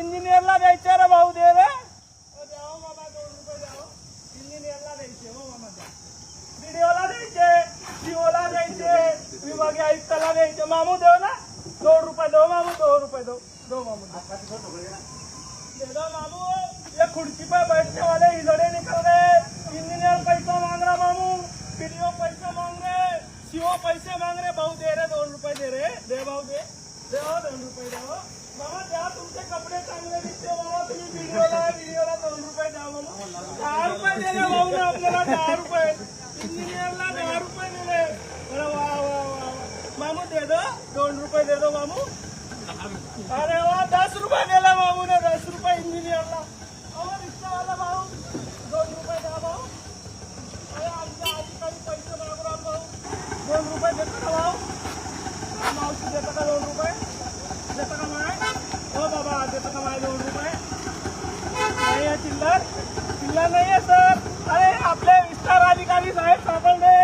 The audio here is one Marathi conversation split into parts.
इंजिनियरला द्यायचे रे भाऊ दे रे. अरे द्यावं बाबा दोन रुपये द्यावं इंजिनियरला द्यायचे हो द्यायचे सीओला द्यायचे विभागीय आयुक्ताला द्यायचे. मामू देव ना. दोन रुपये दो मामू रुपये दो. दो मामू दो. दे दो मामू. ये कुर्सी पे बैठने वाले निकल गए. इंजीनियर पैसा मांग रहा मामू. पैसे मांग रहे. सीओ पैसे मांग रहे. भाऊ दे रहे दोन रुपये दे रहे दे भाऊ दे. दे दोन रुपये दे मामा द्या कपडे चांगले दिसते बाबा तुम्ही व्हिडिओला व्हिडिओला दोन रुपये द्या मामा दहा रुपये दिले भाऊ आपल्याला दहा रुपये. इंजिनियरला दहा रुपये दिले. वा वा वा मामू दे दो दोन रुपये दे दो मामू. अरे वा दस रुपये दिला भाऊ ने दस रुपये इंजिनियरला अहो रिक्षावाला भाऊ दोन रुपये द्या भाऊ. अरे आमच्या अधिकारी पैसे मागून भाऊ. दोन रुपये देतो का भाऊ. मावशी देतं का दोन रुपये? देता का माय हो बाबा देतं दोन रुपये नाही आहे चिल्लर चिल्लर नाही आहे सर. अरे आपले विस्तार अधिकारी साहेब सापडले.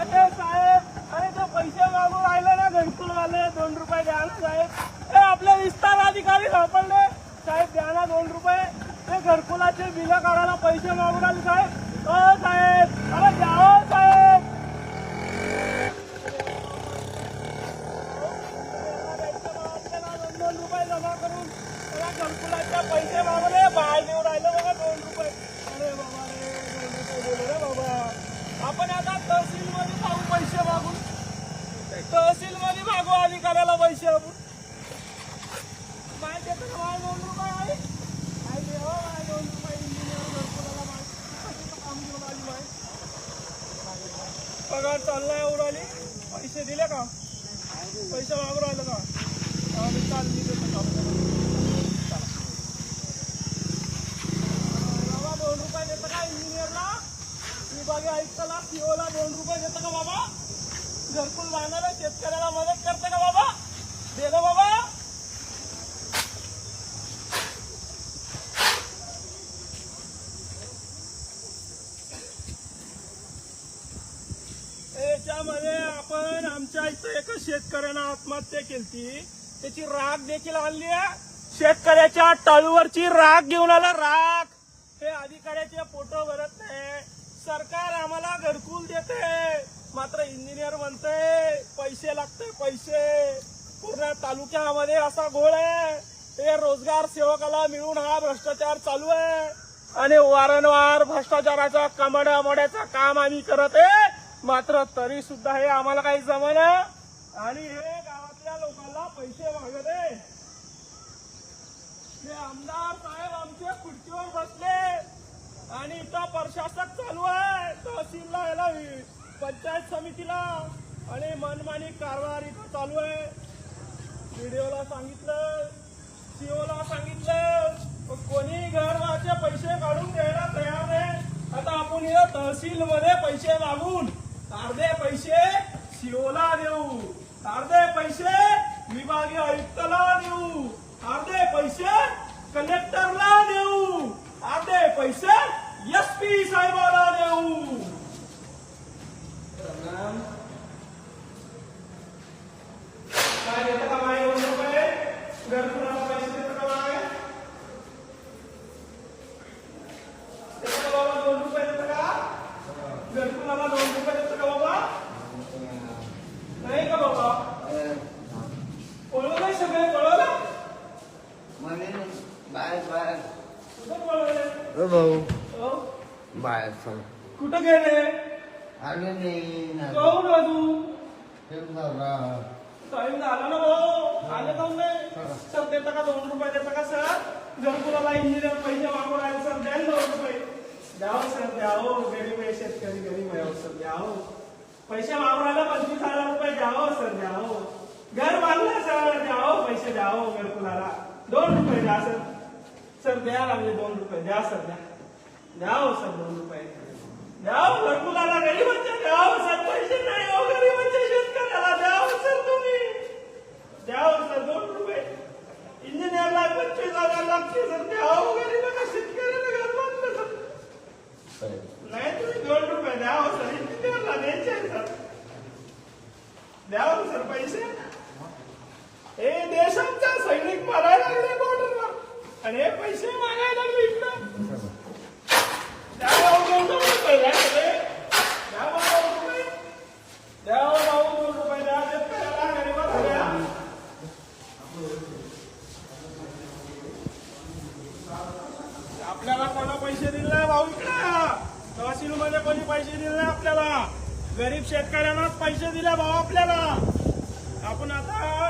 अरे साहेब अरे ते पैसे मागून राहिले ना घरकुल दोन रुपये द्या ना साहेब. ए आपले विस्तार अधिकारी सापडले. साहेब द्या ना दोन रुपये. ते घरकुलाचे बिलं काढायला पैसे मागून आले साहेब अरे द्या हो साहेब दोन दोन रुपये जमा करून मला घरकुलाचे पैसे मागवले बाय देऊ राहिले बघा दोन रुपये अरे बाबा रे दोन रुपये दिले रे बाबा आपण आता तहसील मध्ये जाऊ पैसे मागून तहसील मध्ये मागू अधिकाऱ्याला पैसे आपण माय देतो का माय दोन रुपये आहे काय दे हो माय दोन रुपये इंजिनियर घरकुलाला माय कशाचं काम घेऊन आली माय पगार चाललाय उडाली पैसे दिले का पैसे मागून राहिलं का हा, मी चाल मी देतो का? चला. बाबा दोन रुपये देतं का इंजिनियरला विभागीय आयुक्ताला सीओला दोन रुपये देतं का बाबा घरकुल बांधायला शेतकऱ्याला मदत करते का बाबा दे गं बाबा याच्यामध्ये आपण आमच्या इथं एका शेतकऱ्यानं आत्महत्या केली त्याची राग देखील आणली आहे. शेतकऱ्याच्या टाळूवरची राग घेऊन आला राग हे अधिकाऱ्याचे फोटो भरत नाही. सरकार आम्हाला घरकुल देते. मात्र इंजिनियर म्हणते पैसे लागते पैसे. पूर्ण तालुक्यामध्ये असा घोळ आहे. हे रोजगार सेवकाला मिळून हा भ्रष्टाचार चालू आहे. आणि वारंवार भ्रष्टाचाराचा कमड्या मोड्याचं काम आम्ही करत आहे. मात्र तरी सुद्धा हे आम्हाला काही जमलं आणि हे गावातल्या लोकांना पैसे मागत आहे. हे आमदार साहेब आमच्या खुर्चीवर बसले. आणि इथं प्रशासक चालू आहे. तहसीलला याला पंचायत समितीला. आणि मनमानी कारभार इथं चालू आहे. व्हिडिओला सांगितलं. सीओला सांगितलं. कोणी घरवाचे पैसे काढून द्यायला तयार नाही. आता आपण इथं तहसील मध्ये पैसे मागून अर्धे पैसे सीओला देऊ. अर्धे पैसे विभागीय आयुक्ताला देऊ. अर्धे पैसे कलेक्टरला देऊ अर्धे पैसे एस पी साहेबाला देऊ काय देतं का माय दोन रुपये घरकुलाला पैसे देतं का माय देतं का बाबा दोन रुपये देतं का घरकुलाला दोन रुपये देतं का बाबा नाही का बाबा कळलं नाही सगळे कळलं बाहेर बाहेर कुठं कळलं ओ भाऊ हो? बाहेर चल कुठं गेले आले नाही ना जाऊ ना तू ठेव टाइम झाला ना भाऊ. आले का नाही सर देता का दोन रुपये? देता का सर? घरकुलाला इंजिनियर पैसे मागून राहिले सर द्या दोन रुपये. द्याव सर द्यावो. गरीब आहे शेतकरी गरीब आहे हो, सर द्याव. पैसे मागून राहिले पंचवीस हजार रुपये द्याव सर द्यावो. घर बांधलं सर द्याव. पैसे द्यावो घरकुलाला दोन रुपये द्या सर. सर द्या लागले दोन रुपये. द्या सर द्या. द्याव सर दोन रुपये. द्यावं घरकुलाला गरीबांच्या द्यावं सर. पैसे नाही हो गरीबांच्या शेतकऱ्याला द्यावं सर तुम्ही द्यावं सर दोन रुपये. इंजिनियरला पंचवीस हजार लागते सर द्यावं वगैरे शेतकऱ्याला घर बांधलं सर नाही तुम्ही दोन रुपये द्यावं सर इंजिनियरला द्यायचे आहे, सर द्यावं सर पैसे हे देशांचा सैनिक मारायला लागले बॉर्डरवर आणि हे पैसे मागायला लागले इकडं द्या भाऊ दोन दोन रुपये द्या सगळे. द्या भाऊ दोन रुपये. द्या भाऊ दोन रुपये द्या. शेतकऱ्याला, गरिबाला द्या. आपल्याला कोणा पैसे दिले नाही भाऊ इकडे तहसील मध्ये कोणी पैसे दिले नाही आपल्याला गरीब शेतकऱ्यांनाच पैसे दिले भाऊ आपल्याला आपण आता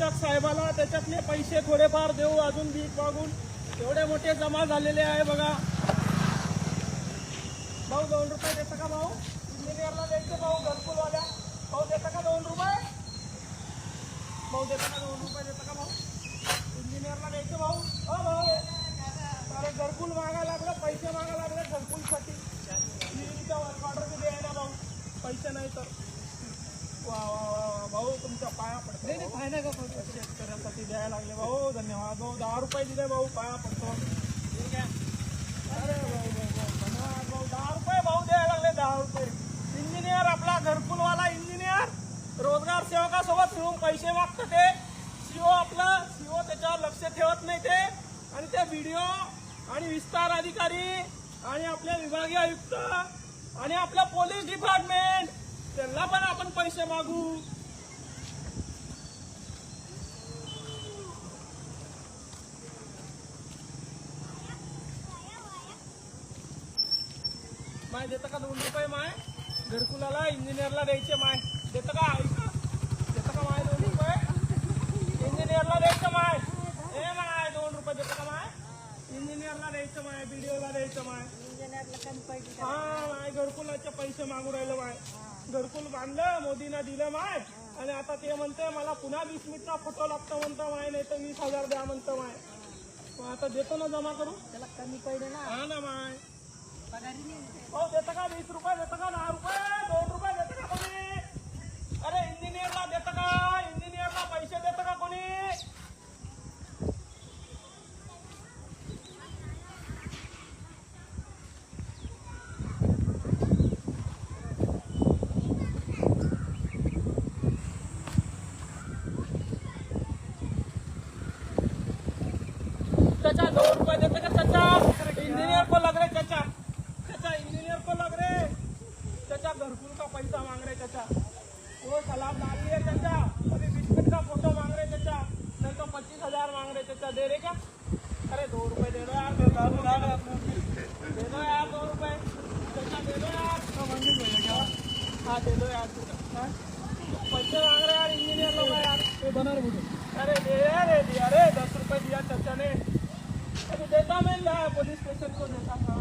पोलीस साहेबाला त्याच्यातले पैसे थोडेफार देऊ. अजून भीक मागून एवढे मोठे जमा झालेले आहे बघा. भाऊ दोन रुपये देता का भाऊ? इंजिनियरला द्यायचे भाऊ घरकुलवाल्या. भाऊ देता का दोन रुपये? भाऊ देता का दोन रुपये देता का भाऊ इंजिनियरला द्यायचे भाऊ हो भाऊ अरे घरकुल मागा लागलं पैसे मागा लागले घरकुलसाठी विहिरीचा वर्क ऑर्डर बी द्यायला भाऊ पैसे नाही तर वा वा वा वा भाऊ तुमच्या पाया पडतो शेतकऱ्यासाठी द्यायला लागले भाऊ धन्यवाद भाऊ दहा रुपये दिले भाऊ पाया पडतो ठीक आहे अरे भाऊ भाऊ भाऊ धन्यवाद भाऊ दहा रुपये भाऊ द्यायला लागले दहा रुपये इंजिनियर आपला घरकुलवाला इंजिनियर रोजगार सेवकासोबत मिळून पैसे मागतं ते सीओ आपला सीओ त्याच्यावर लक्ष ठेवत नाही ते आणि ते व्हिडिओ आणि विस्तार अधिकारी आणि आपले विभागीय आयुक्त आणि आपलं पोलीस डिपार्टमेंट त्यांना पण आपण पैसे मागू. माय देतं का दोन रुपये माय? घरकुलाला इंजिनियरला द्यायचे माय. देतं का? ऐका. देतं का माय दोन रुपये? इंजिनियरला द्यायचं माय. हे माय दोन रुपये देतं का माय? इंजिनियरला द्यायचं माय बीडीओला द्यायचं माय. हा माय घरकुलाचे पैसे मागू राहिलं माय. घरकुल बांधलं मोदीनं दिलं माय. आणि आता ते म्हणते मला पुन्हा वीस मिनिटचा फोटो लागतो म्हणतो माय नाही तर वीस हजार द्या म्हणतो माय. मग आता देतो ना जमा करू त्याला कमी पडले ना. हा ना माय. हो देतं का वीस रुपये देतं का दहा रुपये दोन रुपये देतं का कोणी? अरे इंजिनियरला देतं का? इंजिनियरला पैसे देतं का कोणी? दो रुपये देते चाचा। इंजीनियर को लग रहे। इंजीनियर को लग रहे मांग रहे मांग रहे चाचा। नहीं तो पच्चीस हज़ार मांग रहे चाचा। दे रहे क्या? अरे दो रुपए दे दो यार, दे दो यार, दो रुपए। चाचा, दे दो यार। हाँ दे दो यार हाँ? पैसे मांग रहे यार, इंजीनियर लोग यार। रहे अरे दे, अरे दिया अरे दस रुपए दिया चाचा ने। अरे देता मैं ना पुलिस स्टेशन को देता था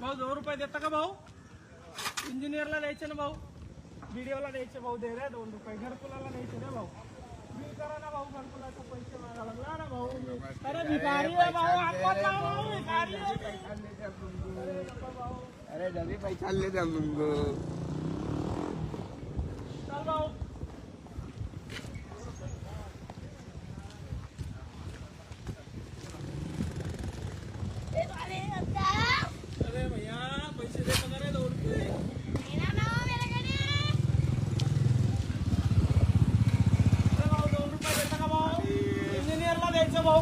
भाऊ दोन रुपये देता का भाऊ इंजिनियरला द्यायचे ना भाऊ व्हिडिओला द्यायचे भाऊ दे रे दोन रुपये. घरकुलाला द्यायचे रे भाऊ. बिल करा ना भाऊ घरकुलाचे पैसे मागा लागला ना भाऊ. अरे भिकारी आहे भाऊ भाऊ भिकारी. अरे नको भाऊ अरे डबे पैसा ले द्या मग चल भाऊ. अरे भैया पैसे दे पगार आहे दोन रुपये अरे भाऊ दोन रुपये देता का भाऊ इंजिनियरला द्यायचं भाऊ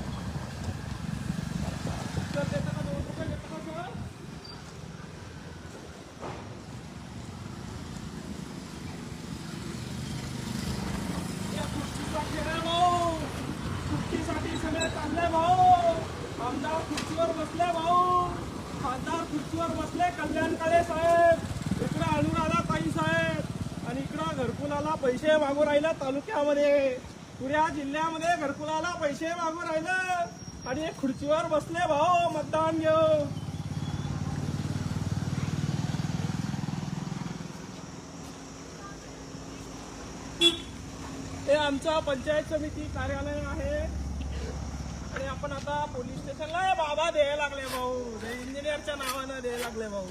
तालुक्यामध्ये. पुऱ्या जिल्ह्यामध्ये घरकुलाला पैसे मागू राहिले. आणि खुर्चीवर बसले भाऊ मतदान घेऊ. हे आमचं पंचायत समिती कार्यालय आहे. आणि आपण आता पोलीस स्टेशनला बाबा द्यायला लागले भाऊ. इंजिनियरच्या नावानं द्यायला लागले भाऊ.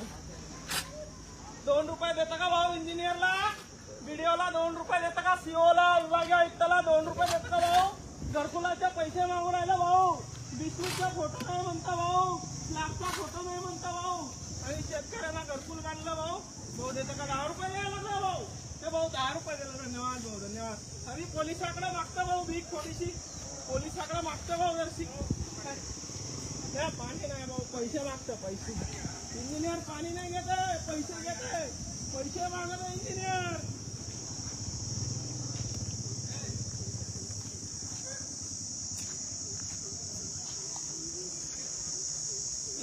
दोन रुपये देता का भाऊ इंजिनियरला व्हिडिओला दोन रुपये देता का? सीओला विभागीय आयुक्ताला दोन रुपये देता का भाऊ? घरकुलाचे पैसे मागून राहिला भाऊ. बिस्मिटचा फोटो नाही म्हणता भाऊ. स्लॅबचा फोटो नाही म्हणता भाऊ. आणि शेतकऱ्यांना घरकुल बांधलं भाऊ. भाऊ देता का दहा रुपये द्यायला लागला भाऊ. ते भाऊ दहा रुपये दिला धन्यवाद भाऊ धन्यवाद. आणि पोलिसाकडे मागता भाऊ भीक थोडीशी. पोलिसाकडे मागतं भाऊ जरशी. नाही, पाणी नाही भाऊ पैसे मागतं पैसे. इंजिनियर पाणी नाही घेत पैसे घेत पैसे मागत इंजिनियर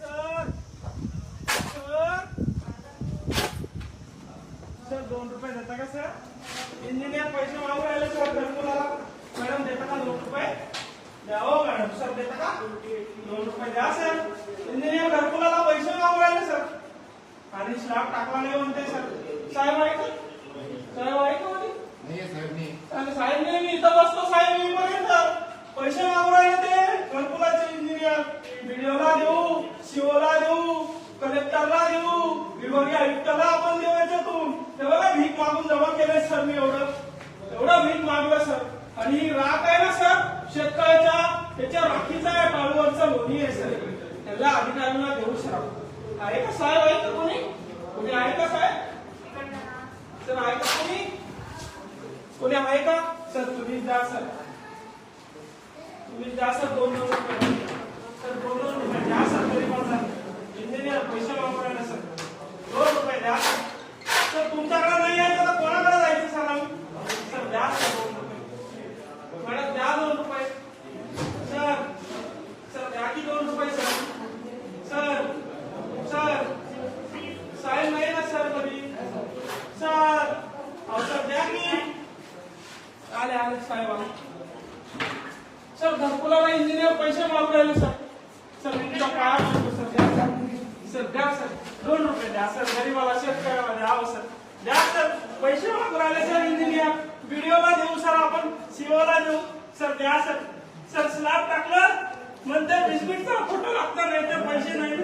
Alexa! त्याला अधिकाऱ्यांना देऊ सर आहे का साहेब? आहे का कोणी? कोणी आहे का साहेब? सर आहे का कोणी? कोणी आहे का? सर तुम्ही जा सर. तुम्ही जा सर दोन दोन सर दोन दोन रुपये द्या सर तरी पण सर. इंजिनियर पैसे वापरायला सर. दोन रुपये द्या सर. तुमच्याकडे नाही आहे तर कोणाकडे जायचं सर आम्ही सर द्या सर दोन रुपये मॅडम द्या दोन रुपये सर सर द्या की दोन रुपये सर सर सर साहेब नाही ना सर कधी सर अहो सर द्या की आले सर घरकुलाला इंजिनियर पैसे मागू राहिले सर. सर मी तुमच्या पाया सर. द्या सर. सर द्या सर. दोन रुपये द्या सर. गरीबाला शेतकऱ्याला द्यावं सर. द्या सर. पैसे मागू राहिले सर इंजिनियर व्हिडिओला देऊ सर आपण. सीओला देऊ. सर द्या सर. सर स्लॅब टाकलं. म्हणते बिस्किटचा फोटो लागतं नाही तर पैसे नाही.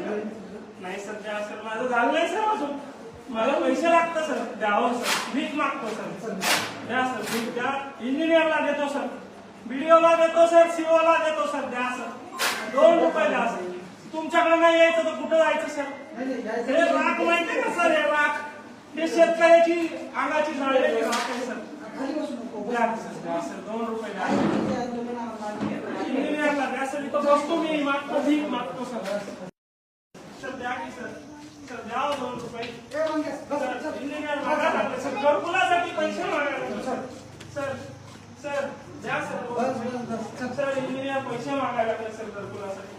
नाही सर द्या सर. माझं झालं नाही सर अजून. मला पैसे लागतं सर. द्यावं सर. भीक मागतो सर. द्या सर. मी द्या. इंजिनियरला देतो सर. बीडीओला देतो सर. सीओला देतो सर. द्या सर. दोन रुपये द्या सर. तुमच्याकडे नाही यायचं तर कुठं जायचं सर? हे राख माहिती का सर? हे राख. हे शेतकऱ्याची अंगाची जाळलेली राख आहे सर. द्या सर. द्या सर. दोन रुपये द्या इंजिनियरला द्या सर. इथं बसतो मी. मागतो भीक मागतो सर. सर द्या की सर. घरकुलासाठी पैसे मागायला सर सर द्या सर. इंजिनियर पैसे मागायला लागले सर घरकुलासाठी.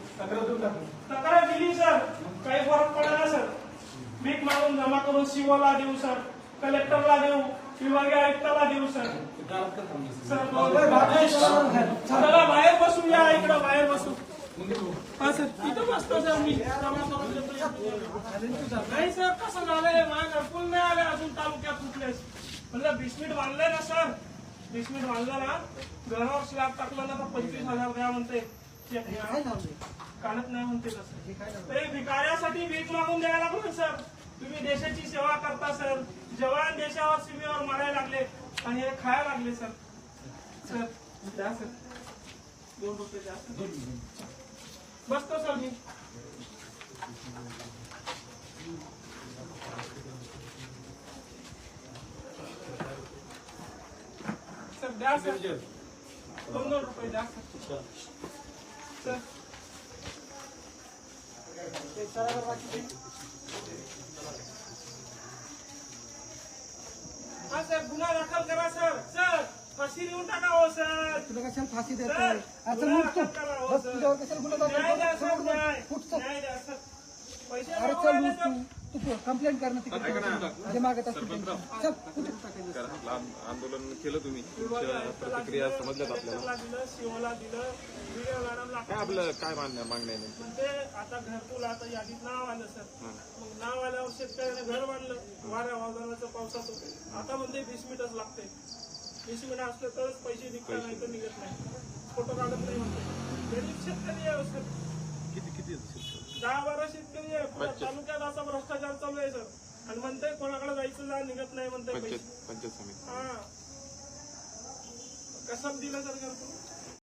तक्रार दिली सर. काही फरक पडला सर. भीक मागून जमा करून सीओला देऊ सर. कलेक्टरला देऊ विभागीय आयुक्ताला देऊ सर. सर बाहेर बसू या इकडं बाहेर बसू. हा सर तिथं बसतो सर मी. जमा करून नाही सर कसं झालंय? माझ्या घरकुल नाही आले अजून तालुक्यात कुठलेच. म्हणलं बिस्मिट बांधलंय ना सर. बिस्मिट बांधलं ना घरावर स्लॅब टाकलं ना तर पंचवीस हजार द्या म्हणते. काढत नाही म्हणते तसं. तरी भिकाऱ्यासाठी भीक मागून द्यायला लागलो सर. तुम्ही देशाची सेवा करता सर. जवान देशावर सीमेवर मारायला लागले आणि हे खायला लागले सर. सर द्या सर. दोन रुपये द्या सर. बसतो सर मी. सर द्या सर दोन दोन रुपये द्या सर सर हा सर गुन्हा दाखल करा सर सर फाशी देऊन टाका हो सर तुला कशाला फाशी सर, देतोय आता गुन्हा उठ तू. दाखल करा हो, बस सर. तुझ्यावर कशाला गुन्हा दाखल न्याय द्या करतो? सर सोड न्याय बस. उठ चल. न्याय द्या सर पैसे अरे चल उठ. तू. तू कंप्लेंट तिकडे. मागत आंदोलन केलं तुम्ही. प्रतिक्रिया समजल्यात आपल्याला? कलेक्टरला दिलं व्हिडिओ मॅडमला काय आपलं काय मान्य मागणं आहे? नेमकं? म्हणते आता घरकुल आता यादीत नाव आलं सर. मग नाव आल्यावर शेतकऱ्याने घर बांधलं. वाऱ्या वादळाचं पावसाचं. आता म्हणते वीस मिनिटच लागते. वीस मिनिट असलं तरच पैसे निघतात नाही तर निघत नाही. फोटो काढत नाही म्हणते. गरीब शेतकरी आहे सर. किती किती? दहा बारा शेतकरी पुऱ्या तालुक्यात असा भ्रष्टाचार चालू आहे सर आणि म्हणते कोणाकडे जायचं जा निघत नाही म्हणते पंचायत समिती. हा. कसं दिलं सर